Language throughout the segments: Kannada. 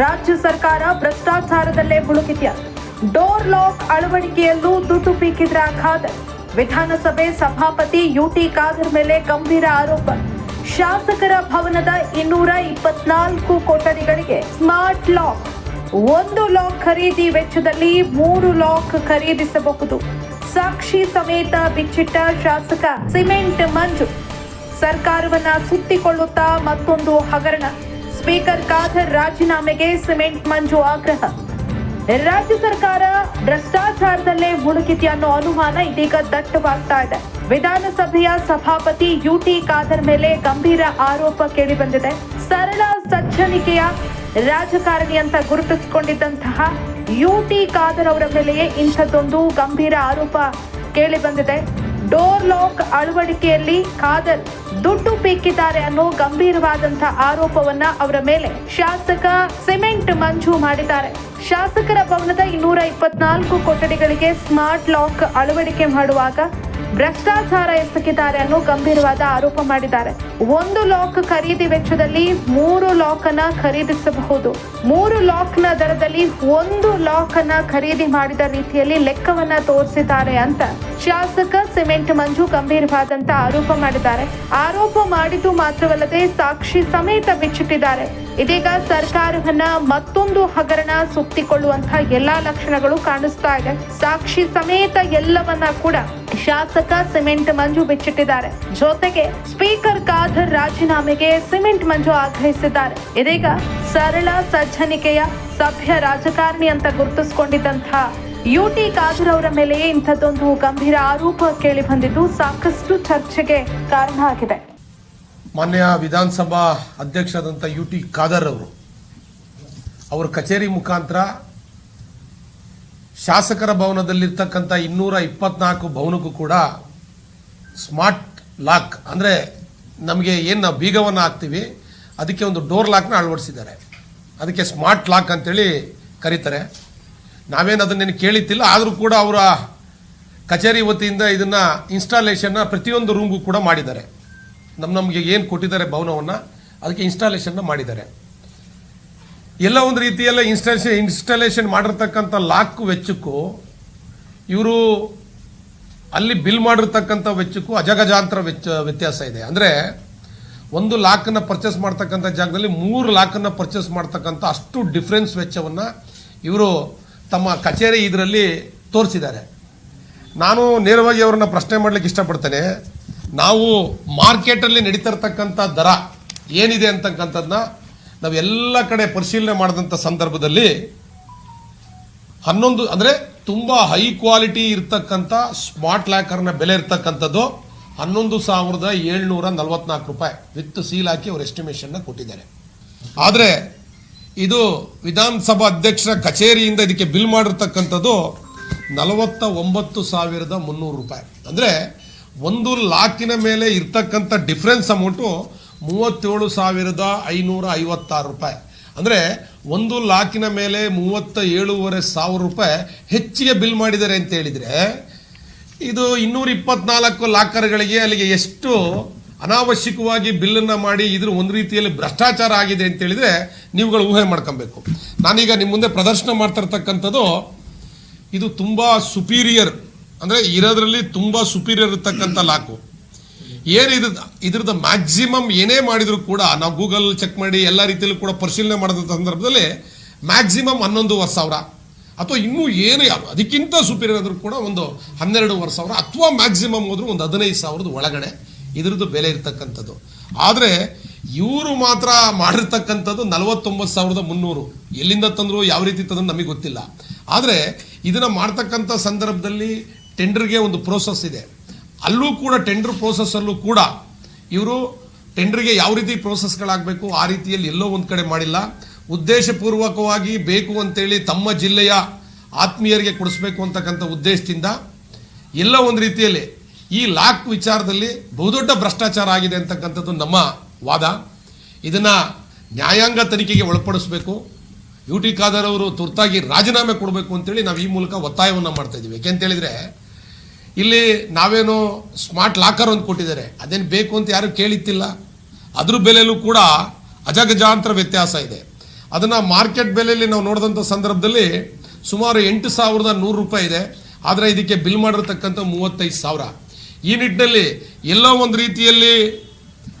ರಾಜ್ಯ ಸರ್ಕಾರ ಭ್ರಷ್ಟಾಚಾರದಲ್ಲೇ ಮುಳುಗಿದ್ಯಾ? ಡೋರ್ ಲಾಕ್ ಅಳವಡಿಕೆಯಲ್ಲೂ ದುಡ್ಡು ಪೀಕಿದ್ರ ಖಾದರ್ ವಿಧಾನಸಭೆ ಸಭಾಪತಿ ಯುಟಿ ಖಾದರ್ ಮೇಲೆ ಗಂಭೀರ ಆರೋಪ. ಶಾಸಕರ ಭವನದ ಇನ್ನೂರ ಇಪ್ಪತ್ನಾಲ್ಕು ಕೊಠಡಿಗಳಿಗೆ ಸ್ಮಾರ್ಟ್ ಲಾಕ್. ಒಂದು ಲಾಕ್ ಖರೀದಿ ವೆಚ್ಚದಲ್ಲಿ ಮೂರು ಲಾಕ್ ಖರೀದಿಸಬಹುದು. ಸಾಕ್ಷಿ ಸಮೇತ ಬಿಚ್ಚಿಟ್ಟ ಶಾಸಕ ಸಿಮೆಂಟ್ ಮಂಜು. ಸರ್ಕಾರವನ್ನ ಸುತ್ತಿಕೊಳ್ಳುತ್ತಾ ಮತ್ತೊಂದು ಹಗರಣ. ಸ್ಪೀಕರ್ ಖಾದರ್ ರಾಜೀನಾಮೆಗೆ ಸಿಮೆಂಟ್ ಮಂಜು ಆಗ್ರಹ. ರಾಜ್ಯ ಸರ್ಕಾರ ಭ್ರಷ್ಟಾಚಾರದಲ್ಲೇ ಮುಳುಗಿದೆ ಅನ್ನೋ ಅನುಮಾನ ಇದೀಗ ದಟ್ಟವಾಗ್ತಾ ಇದೆ. ವಿಧಾನಸಭೆಯ ಸಭಾಪತಿ ಯುಟಿ ಖಾದರ್ ಮೇಲೆ ಗಂಭೀರ ಆರೋಪ ಕೇಳಿಬಂದಿದೆ. ಸರಳ ಸಜ್ಜನಿಕೆಯ ರಾಜಕಾರಣಿ ಅಂತ ಗುರುತಿಸಿಕೊಂಡಿದ್ದಂತಹ ಯುಟಿ ಖಾದರ್ ಅವರ ಮೇಲೆಯೇ ಇಂಥದ್ದೊಂದು ಗಂಭೀರ ಆರೋಪ ಕೇಳಿ ಬಂದಿದೆ ಡೋರ್ ಲಾಕ್ ಅಳವಡಿಕೆಯಲ್ಲಿ ಖಾದರ್ ದುಡ್ಡು ಪೀಕಿದ್ದಾರೆ ಅನ್ನೋ ಗಂಭೀರವಾದಂತಹ ಆರೋಪವನ್ನ ಅವರ ಮೇಲೆ ಶಾಸಕ ಸಿಮೆಂಟ್ ಮಂಜು ಮಾಡಿದ್ದಾರೆ. ಶಾಸಕರ ಭವನದ ಇನ್ನೂರ ಇಪ್ಪತ್ನಾಲ್ಕು ಕೊಠಡಿಗಳಿಗೆ ಸ್ಮಾರ್ಟ್ ಲಾಕ್ ಅಳವಡಿಕೆ ಮಾಡುವಾಗ ಭ್ರಷ್ಟಾಚಾರ ಎಸಗಿದ್ದಾರೆ ಅನ್ನೋ ಗಂಭೀರವಾದ ಆರೋಪ ಮಾಡಿದ್ದಾರೆ. ಒಂದು ಲಾಕ್ ಖರೀದಿ ವೆಚ್ಚದಲ್ಲಿ ಮೂರು ಲಾಕ್ ಅನ್ನ ಖರೀದಿಸಬಹುದು. ಮೂರು ಲಾಕ್ನ ದರದಲ್ಲಿ ಒಂದು ಲಾಕ್ ಅನ್ನ ಖರೀದಿ ಮಾಡಿದ ರೀತಿಯಲ್ಲಿ ಲೆಕ್ಕವನ್ನ ತೋರಿಸಿದ್ದಾರೆ ಅಂತ ಶಾಸಕ ಸಿಮೆಂಟ್ ಮಂಜು ಗಂಭೀರವಾದಂತ ಆರೋಪ ಮಾಡಿದ್ದಾರೆ. ಆರೋಪ ಮಾಡಿದ್ದು ಮಾತ್ರವಲ್ಲದೆ ಸಾಕ್ಷಿ ಸಮೇತ ಬಿಚ್ಚಿಟ್ಟಿದ್ದಾರೆ. ಇದೀಗ ಸರ್ಕಾರವನ್ನ ಮತ್ತೊಂದು ಹಗರಣ ಸುತ್ತಿಕೊಳ್ಳುವಂತಹ ಎಲ್ಲಾ ಲಕ್ಷಣಗಳು ಕಾಣಿಸ್ತಾ ಇದೆ. ಸಾಕ್ಷಿ ಸಮೇತ ಎಲ್ಲವನ್ನ ಕೂಡ ಶಾಸಕ ಸಿಮೆಂಟ್ ಮಂಜು ಬಿಚ್ಚಿಟ್ಟಿದ್ದಾರೆ. ಜೊತೆಗೆ ಸ್ಪೀಕರ್ ಖಾದರ್ ರಾಜೀನಾಮೆಗೆ ಸಿಮೆಂಟ್ ಮಂಜು ಆಗ್ರಹಿಸಿದ್ದಾರೆ. ಇದೀಗ ಸರಳ ಸಜ್ಜನಿಕೆಯ ಸಭ್ಯ ರಾಜಕಾರಣಿ ಅಂತ ಗುರುತಿಸಿಕೊಂಡಿದ್ದಂತಹ ಯುಟಿ ಖಾದರ್ ಅವರ ಮೇಲೆಯೇ ಇಂಥದ್ದೊಂದು ಗಂಭೀರ ಆರೋಪ ಕೇಳಿ ಬಂದಿದ್ದು ಸಾಕಷ್ಟು ಚರ್ಚೆಗೆ ಕಾರಣ ಆಗಿದೆ. ಮಾನ್ಯ ವಿಧಾನಸಭಾ ಅಧ್ಯಕ್ಷರಾದಂಥ ಯು ಟಿ ಖಾದರ್ ಅವರು, ಅವರ ಕಚೇರಿ ಮುಖಾಂತರ ಶಾಸಕರ ಭವನದಲ್ಲಿರ್ತಕ್ಕಂಥ ಇನ್ನೂರ ಇಪ್ಪತ್ನಾಲ್ಕು ಭವನಕ್ಕೂ ಕೂಡ ಸ್ಮಾರ್ಟ್ ಲಾಕ್, ಅಂದರೆ ನಮಗೆ ಏನು ನಾವು ಬೀಗವನ್ನು ಹಾಕ್ತೀವಿ, ಅದಕ್ಕೆ ಒಂದು ಡೋರ್ ಲಾಕ್ನ ಅಳವಡಿಸಿದ್ದಾರೆ. ಅದಕ್ಕೆ ಸ್ಮಾರ್ಟ್ ಲಾಕ್ ಅಂತೇಳಿ ಕರೀತಾರೆ. ನಾವೇನು ಅದನ್ನೇನು ಕೇಳಿತ್ತಿಲ್ಲ, ಆದರೂ ಕೂಡ ಅವರ ಕಚೇರಿ ವತಿಯಿಂದ ಇದನ್ನು ಇನ್ಸ್ಟಾಲೇಷನ್ನ ಪ್ರತಿಯೊಂದು ರೂಮ್ಗೂ ಕೂಡ ಮಾಡಿದ್ದಾರೆ. ನಮ್ಮ ನಮಗೆ ಏನು ಕೊಟ್ಟಿದ್ದಾರೆ ಭವನವನ್ನು, ಅದಕ್ಕೆ ಇನ್ಸ್ಟಾಲೇಷನ್ನ ಮಾಡಿದ್ದಾರೆ. ಎಲ್ಲ ಒಂದು ರೀತಿಯಲ್ಲ ಇನ್ಸ್ಟಾಲೇಷನ್ ಇನ್ಸ್ಟಾಲೇಷನ್ ಮಾಡಿರ್ತಕ್ಕಂಥ ಲಾಕ್ ವೆಚ್ಚಕ್ಕೂ ಇವರು ಅಲ್ಲಿ ಬಿಲ್ ಮಾಡಿರ್ತಕ್ಕಂಥ ವೆಚ್ಚಕ್ಕೂ ಅಜಗಜಾಂತರ ವೆಚ್ಚ, ವ್ಯತ್ಯಾಸ ಇದೆ. ಅಂದರೆ ಒಂದು ಲಾಕನ್ನು ಪರ್ಚೇಸ್ ಮಾಡ್ತಕ್ಕಂಥ ಜಾಗದಲ್ಲಿ ಮೂರು ಲಾಕನ್ನು ಪರ್ಚೇಸ್ ಮಾಡ್ತಕ್ಕಂಥ ಅಷ್ಟು ಡಿಫ್ರೆನ್ಸ್ ವೆಚ್ಚವನ್ನು ಇವರು ತಮ್ಮ ಕಚೇರಿ ಇದರಲ್ಲಿ ತೋರಿಸಿದ್ದಾರೆ. ನಾನು ನೇರವಾಗಿ ಅವರನ್ನ ಪ್ರಶ್ನೆ ಮಾಡಲಿಕ್ಕೆ ಇಷ್ಟಪಡ್ತೇನೆ. ನಾವು ಮಾರ್ಕೆಟಲ್ಲಿ ನಡೀತಿರ್ತಕ್ಕಂಥ ದರ ಏನಿದೆ ಅಂತಕ್ಕಂಥದ್ದನ್ನ ನಾವು ಎಲ್ಲ ಕಡೆ ಪರಿಶೀಲನೆ ಮಾಡಿದಂಥ ಸಂದರ್ಭದಲ್ಲಿ ಹನ್ನೊಂದು, ಅಂದರೆ ತುಂಬ ಹೈ ಕ್ವಾಲಿಟಿ ಇರ್ತಕ್ಕಂಥ ಸ್ಮಾರ್ಟ್ ಲ್ಯಾಕರ್ನ ಬೆಲೆ ಇರ್ತಕ್ಕಂಥದ್ದು ಹನ್ನೊಂದು ಸಾವಿರದ ಏಳ್ನೂರ ನಲ್ವತ್ನಾಲ್ಕು ರೂಪಾಯಿ ವಿತ್ ಸೀಲ್ ಹಾಕಿ ಅವರು ಎಸ್ಟಿಮೇಷನ್ನ ಕೊಟ್ಟಿದ್ದಾರೆ. ಆದರೆ ಇದು ವಿಧಾನಸಭಾ ಅಧ್ಯಕ್ಷರ ಕಚೇರಿಯಿಂದ ಇದಕ್ಕೆ ಬಿಲ್ ಮಾಡಿರ್ತಕ್ಕಂಥದ್ದು ನಲವತ್ತ ಒಂಬತ್ತು ಸಾವಿರದ ಮುನ್ನೂರು ರೂಪಾಯಿ. ಅಂದರೆ ಒಂದು ಲಾಕಿನ ಮೇಲೆ ಇರ್ತಕ್ಕಂಥ ಡಿಫ್ರೆನ್ಸ್ ಅಮೌಂಟು ಮೂವತ್ತೇಳು ಸಾವಿರದ ಐನೂರ ಐವತ್ತಾರು ರೂಪಾಯಿ. ಅಂದರೆ ಒಂದು ಲಾಕಿನ ಮೇಲೆ ಮೂವತ್ತ ಏಳೂವರೆ ಸಾವಿರ ರೂಪಾಯಿ ಹೆಚ್ಚಿಗೆ ಬಿಲ್ ಮಾಡಿದ್ದಾರೆ ಅಂತ ಹೇಳಿದರೆ, ಇದು ಇನ್ನೂರ ಇಪ್ಪತ್ನಾಲ್ಕು ಲಾಕರ್ಗಳಿಗೆ ಅಲ್ಲಿಗೆ ಎಷ್ಟು ಅನಾವಶ್ಯಕವಾಗಿ ಬಿಲ್ಲನ್ನು ಮಾಡಿ ಇದ್ರ ಒಂದು ರೀತಿಯಲ್ಲಿ ಭ್ರಷ್ಟಾಚಾರ ಆಗಿದೆ ಅಂತ ಹೇಳಿದರೆ ನೀವುಗಳು ಊಹೆ ಮಾಡ್ಕೊಬೇಕು. ನಾನೀಗ ನಿಮ್ಮ ಮುಂದೆ ಪ್ರದರ್ಶನ ಮಾಡ್ತಿರ್ತಕ್ಕಂಥದ್ದು ಇದು ತುಂಬ ಸುಪೀರಿಯರ್ ಅಂದರೆ ಇರೋದ್ರಲ್ಲಿ ತುಂಬ ಸುಪೀರಿಯರ್ ಇರ್ತಕ್ಕಂಥ ಲಾಕು. ಏನು ಇದು ಇದ್ರದ್ದು ಮ್ಯಾಕ್ಸಿಮಮ್ ಏನೇ ಮಾಡಿದರೂ ಕೂಡ ನಾವು ಗೂಗಲ್ ಚೆಕ್ ಮಾಡಿ ಎಲ್ಲ ರೀತಿಯಲ್ಲೂ ಕೂಡ ಪರಿಶೀಲನೆ ಮಾಡಿದ ಸಂದರ್ಭದಲ್ಲಿ ಮ್ಯಾಕ್ಸಿಮಮ್ ಹನ್ನೊಂದುವರೆ ಸಾವಿರ. ಅಥವಾ ಇನ್ನೂ ಏನು ಅದಕ್ಕಿಂತ ಸುಪೀರಿಯರ್ ಆದರೂ ಕೂಡ ಒಂದು ಹನ್ನೆರಡೂವರೆ ಸಾವಿರ ಅಥವಾ ಮ್ಯಾಕ್ಸಿಮಮ್ ಹೋದರೂ ಒಂದು ಹದಿನೈದು ಸಾವಿರದ ಒಳಗಡೆ ಇದ್ರದ್ದು ಬೆಲೆ ಇರ್ತಕ್ಕಂಥದ್ದು. ಆದರೆ ಇವರು ಮಾತ್ರ ಮಾಡಿರ್ತಕ್ಕಂಥದ್ದು ನಲವತ್ತೊಂಬತ್ತು ಸಾವಿರದ ಮುನ್ನೂರು. ಎಲ್ಲಿಂದ ತಂದರೂ, ಯಾವ ರೀತಿ ತಂದ್ರು ನಮಗೆ ಗೊತ್ತಿಲ್ಲ. ಆದರೆ ಇದನ್ನು ಮಾಡ್ತಕ್ಕಂಥ ಸಂದರ್ಭದಲ್ಲಿ ಟೆಂಡರ್ಗೆ ಒಂದು ಪ್ರೋಸೆಸ್ ಇದೆ. ಅಲ್ಲೂ ಕೂಡ ಟೆಂಡರ್ ಪ್ರೋಸೆಸ್ಸಲ್ಲೂ ಕೂಡ ಇವರು ಟೆಂಡರ್ಗೆ ಯಾವ ರೀತಿ ಪ್ರೋಸೆಸ್ಗಳಾಗಬೇಕು ಆ ರೀತಿಯಲ್ಲಿ ಎಲ್ಲೋ ಒಂದು ಕಡೆ ಮಾಡಿಲ್ಲ. ಉದ್ದೇಶಪೂರ್ವಕವಾಗಿ ಬೇಕು ಅಂತೇಳಿ ತಮ್ಮ ಜಿಲ್ಲೆಯ ಆತ್ಮೀಯರಿಗೆ ಕೊಡಿಸ್ಬೇಕು ಅಂತಕ್ಕಂಥ ಉದ್ದೇಶದಿಂದ ಎಲ್ಲ ಒಂದು ರೀತಿಯಲ್ಲಿ ಈ ಲಾಕ್ ವಿಚಾರದಲ್ಲಿ ಬಹುದೊಡ್ಡ ಭ್ರಷ್ಟಾಚಾರ ಆಗಿದೆ ಅಂತಕ್ಕಂಥದ್ದು ನಮ್ಮ ವಾದ. ಇದನ್ನ ನ್ಯಾಯಾಂಗ ತನಿಖೆಗೆ ಒಳಪಡಿಸಬೇಕು. ಯು ಟಿ ಖಾದರ್ ಅವರು ತುರ್ತಾಗಿ ರಾಜೀನಾಮೆ ಕೊಡಬೇಕು ಅಂತೇಳಿ ನಾವು ಈ ಮೂಲಕ ಒತ್ತಾಯವನ್ನು ಮಾಡ್ತಾ ಇದ್ದೀವಿ ಯಾಕೆಂತೇಳಿದ್ರೆ ಇಲ್ಲಿ ನಾವೇನು ಸ್ಮಾರ್ಟ್ ಲಾಕರ್ ಒಂದು ಕೊಟ್ಟಿದ್ದಾರೆ. ಅದೇನು ಬೇಕು ಅಂತ ಯಾರು ಕೇಳಿತ್ತಿಲ್ಲ. ಅದ್ರ ಬೆಲೆಯಲ್ಲೂ ಕೂಡ ಅಜಗಜಾಂತರ ವ್ಯತ್ಯಾಸ ಇದೆ. ಅದನ್ನು ಮಾರ್ಕೆಟ್ ಬೆಲೆಯಲ್ಲಿ ನಾವು ನೋಡಿದಂಥ ಸಂದರ್ಭದಲ್ಲಿ ಸುಮಾರು ಎಂಟು ಸಾವಿರದ ನೂರು ರೂಪಾಯಿ ಇದೆ. ಆದರೆ ಇದಕ್ಕೆ ಬಿಲ್ ಮಾಡಿರ್ತಕ್ಕಂಥ ಮೂವತ್ತೈದು ಸಾವಿರ. ಈ ನಿಟ್ಟಿನಲ್ಲಿ ಎಲ್ಲೋ ಒಂದು ರೀತಿಯಲ್ಲಿ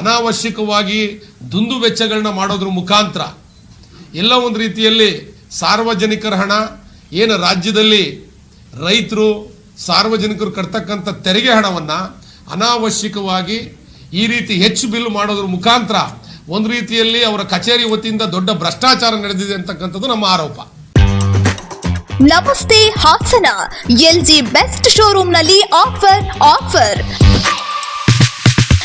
ಅನಾವಶ್ಯಕವಾಗಿ ದುಂದು ವೆಚ್ಚಗಳನ್ನ ಮಾಡೋದ್ರ ಮುಖಾಂತರ ಎಲ್ಲ ಒಂದು ರೀತಿಯಲ್ಲಿ ಸಾರ್ವಜನಿಕರ ಹಣ, ಏನು ರಾಜ್ಯದಲ್ಲಿ ರೈತರು ಸಾರ್ವಜನಿಕರು ಕಟ್ತಕ್ಕಂಥ ತೆರಿಗೆ ಹಣವನ್ನು ಅನಾವಶ್ಯಕವಾಗಿ ಈ ರೀತಿ ಹೆಚ್ಚು ಬಿಲ್ ಮಾಡೋದ್ರ ಮುಖಾಂತರ ಒಂದು ರೀತಿಯಲ್ಲಿ ಅವರ ಕಚೇರಿ ವತಿಯಿಂದ ದೊಡ್ಡ ಭ್ರಷ್ಟಾಚಾರ ನಡೆದಿದೆ ಅಂತಕ್ಕಂಥದ್ದು ನಮ್ಮ ಆರೋಪ. ನಮಸ್ತೆ Hassan L G best ಶೋರೂಮ್ನಲ್ಲಿ offer offer.